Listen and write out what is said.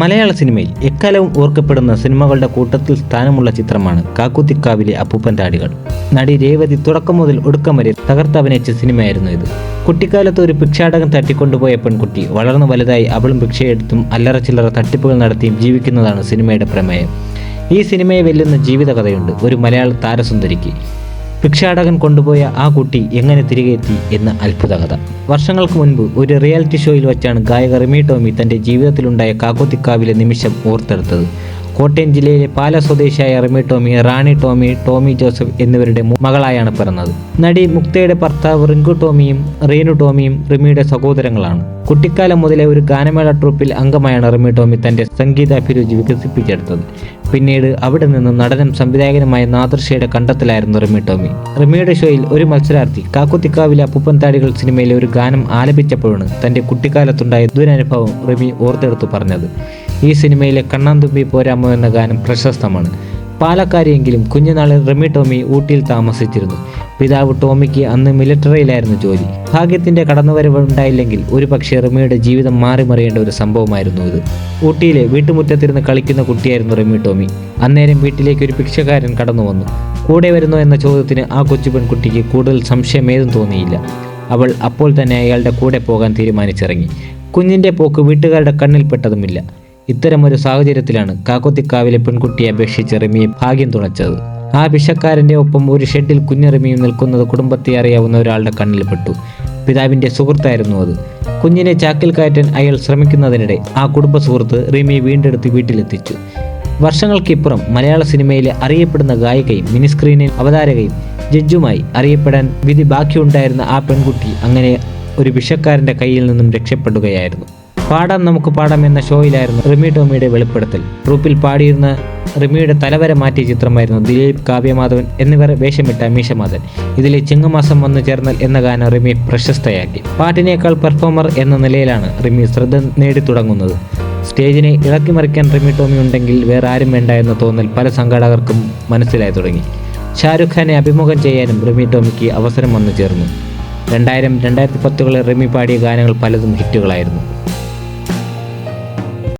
മലയാള സിനിമയിൽ എക്കാലവും ഓർക്കപ്പെടുന്ന സിനിമകളുടെ കൂട്ടത്തിൽ സ്ഥാനമുള്ള ചിത്രമാണ് കാക്കുത്തിക്കാവിലെ അപ്പൂപ്പൻ താടികൾ. നടി രേവതി തുടക്കം മുതൽ ഒടുക്കം വരെ തകർത്തഭിനയിച്ച സിനിമയായിരുന്നു ഇത്. കുട്ടിക്കാലത്ത് ഒരു ഭിക്ഷാടകൻ തട്ടിക്കൊണ്ടുപോയ പെൺകുട്ടി വളർന്നു വലുതായി അവളും ഭിക്ഷയെടുത്തും അല്ലറ ചില്ലറ തട്ടിപ്പുകൾ നടത്തിയും ജീവിക്കുന്നതാണ് സിനിമയുടെ പ്രമേയം. ഈ സിനിമയെ വെല്ലുന്ന ജീവിതകഥയുണ്ട് ഒരു മലയാള താരസുന്ദരിക്ക്. ഭിക്ഷാടകൻ കൊണ്ടുപോയ ആ കുട്ടി എങ്ങനെ തിരികെ എത്തി എന്ന അത്ഭുത കഥ വർഷങ്ങൾക്ക് മുൻപ് ഒരു റിയാലിറ്റി ഷോയിൽ വെച്ചാണ് ഗായക റിമി ടോമി തന്റെ ജീവിതത്തിലുണ്ടായ കാക്കോത്തിക്കാവിലെ നിമിഷം ഓർത്തെടുത്തത്. കോട്ടയം ജില്ലയിലെ പാല സ്വദേശിയായ റിമി ടോമി റാണി ടോമി ടോമി ജോസഫ് എന്നിവരുടെ മകളായാണ് പിറന്നത്. നടി മുക്തയുടെ ഭർത്താവ് റിങ്കു ടോമിയും റീനു ടോമിയും റിമിയുടെ സഹോദരങ്ങളാണ്. കുട്ടിക്കാലം മുതലേ ഒരു ഗാനമേള ട്രൂപ്പിൽ അംഗമായാണ് റിമി ടോമി തന്റെ സംഗീതാഭിരുചി വികസിപ്പിച്ചെടുത്തത്. പിന്നീട് അവിടെ നിന്ന് നടനും സംവിധായകനുമായ നാദർഷയുടെ കണ്ടെത്തലായിരുന്നു റിമി ടോമി. റിമിയുടെ ഷോയിൽ ഒരു മത്സരാർത്ഥി കാക്കുത്തിക്കാവിലെ അപ്പൂപ്പൻ താടികൾ സിനിമയിലെ ഒരു ഗാനം ആലപിച്ചപ്പോഴാണ് തന്റെ കുട്ടിക്കാലത്തുണ്ടായ ദുരനുഭവം റിമി ഓർത്തെടുത്തു പറഞ്ഞത്. ഈ സിനിമയിലെ കണ്ണാന്തുമ്പി പോരാമോ എന്ന ഗാനം പ്രശസ്തമാണ്. പാലക്കാരിയെങ്കിലും കുഞ്ഞുനാളിൽ റിമി ടോമി ഊട്ടിയിൽ താമസിച്ചിരുന്നു. പിതാവ് ടോമിക്ക് അന്ന് മിലിറ്ററിയിലായിരുന്നു ജോലി. ഭാഗ്യത്തിന്റെ കടന്നുവരവ് ഉണ്ടായില്ലെങ്കിൽ ഒരു പക്ഷേ റിമിയുടെ ജീവിതം മാറി മറിയേണ്ട ഒരു സംഭവമായിരുന്നു ഇത്. ഊട്ടിയിലെ വീട്ടുമുറ്റത്തിരുന്ന് കളിക്കുന്ന കുട്ടിയായിരുന്നു റിമി ടോമി. അന്നേരം വീട്ടിലേക്ക് ഒരു ഭിക്ഷക്കാരൻ കടന്നു വന്നു കൂടെ വരുന്നോ എന്ന ചോദ്യത്തിന് ആ കൊച്ചു പെൺകുട്ടിക്ക് കൂടുതൽ സംശയമേതും തോന്നിയില്ല. അവൾ അപ്പോൾ തന്നെ അയാളുടെ കൂടെ പോകാൻ തീരുമാനിച്ചിറങ്ങി. കുഞ്ഞിന്റെ പോക്ക് വീട്ടുകാരുടെ കണ്ണിൽപ്പെട്ടതുമില്ല ഇത്തരമൊരു സാഹചര്യത്തിലാണ് കാക്കോത്തിക്കാവിലെ പെൺകുട്ടിയെ അപേക്ഷിച്ച് റിമിയെ ഭാഗ്യം തുണച്ചത്. ആ ഭിക്ഷക്കാരന്റെ ഒപ്പം ഒരു ഷെഡിൽ കുഞ്ഞെറിമിയും നിൽക്കുന്നത് കുടുംബത്തെ അറിയാവുന്ന ഒരാളുടെ കണ്ണിൽപ്പെട്ടു. പിതാവിന്റെ സുഹൃത്തായിരുന്നു അത്. കുഞ്ഞിനെ ചാക്കിൽ കയറ്റാൻ അയാൾ ശ്രമിക്കുന്നതിനിടെ ആ കുടുംബ സുഹൃത്ത് റിമി വീണ്ടെടുത്ത് വീട്ടിലെത്തിച്ചു. വർഷങ്ങൾക്കിപ്പുറം മലയാള സിനിമയിലെ അറിയപ്പെടുന്ന ഗായികയും മിനിസ്ക്രീനിൽ അവതാരകയും ജഡ്ജുമായി അറിയപ്പെടാൻ വിധി ബാക്കിയുണ്ടായിരുന്ന ആ പെൺകുട്ടി അങ്ങനെ ഒരു വിഷക്കാരന്റെ കയ്യിൽ നിന്നും രക്ഷപ്പെടുകയായിരുന്നു. പാടാം നമുക്ക് പാടാം എന്ന ഷോയിലായിരുന്നു റിമി ടോമിയുടെ വെളിപ്പെടുത്തൽ. ട്രൂപ്പിൽ പാടിയിരുന്ന റിമിയുടെ തലവരെ മാറ്റിയ ചിത്രമായിരുന്നു ദിലീപ് കാവ്യമാധവൻ എന്നിവർ വേഷമിട്ട മീശമാധവൻ. ഇതിലെ ചിങ്ങമാസം വന്നു ചേർന്നൽ എന്ന ഗാനം റിമി പ്രശസ്തയാക്കി. പാട്ടിനേക്കാൾ പെർഫോമർ എന്ന നിലയിലാണ് റിമി ശ്രദ്ധ നേടിത്തുടങ്ങുന്നത് സ്റ്റേജിനെ ഇളക്കി മറിക്കാൻ റിമി ടോമി ഉണ്ടെങ്കിൽ വേറെ ആരും വേണ്ട എന്ന തോന്നൽ പല സംഘാടകർക്കും മനസ്സിലായി തുടങ്ങി. ഷാരുഖ് ഖാനെ അഭിമുഖം ചെയ്യാനും റിമി ടോമിക്ക് അവസരം വന്നു ചേർന്നു. രണ്ടായിരം രണ്ടായിരത്തി പത്തുകളിൽ റിമി പാടിയ ഗാനങ്ങൾ പലതും ഹിറ്റുകളായിരുന്നു.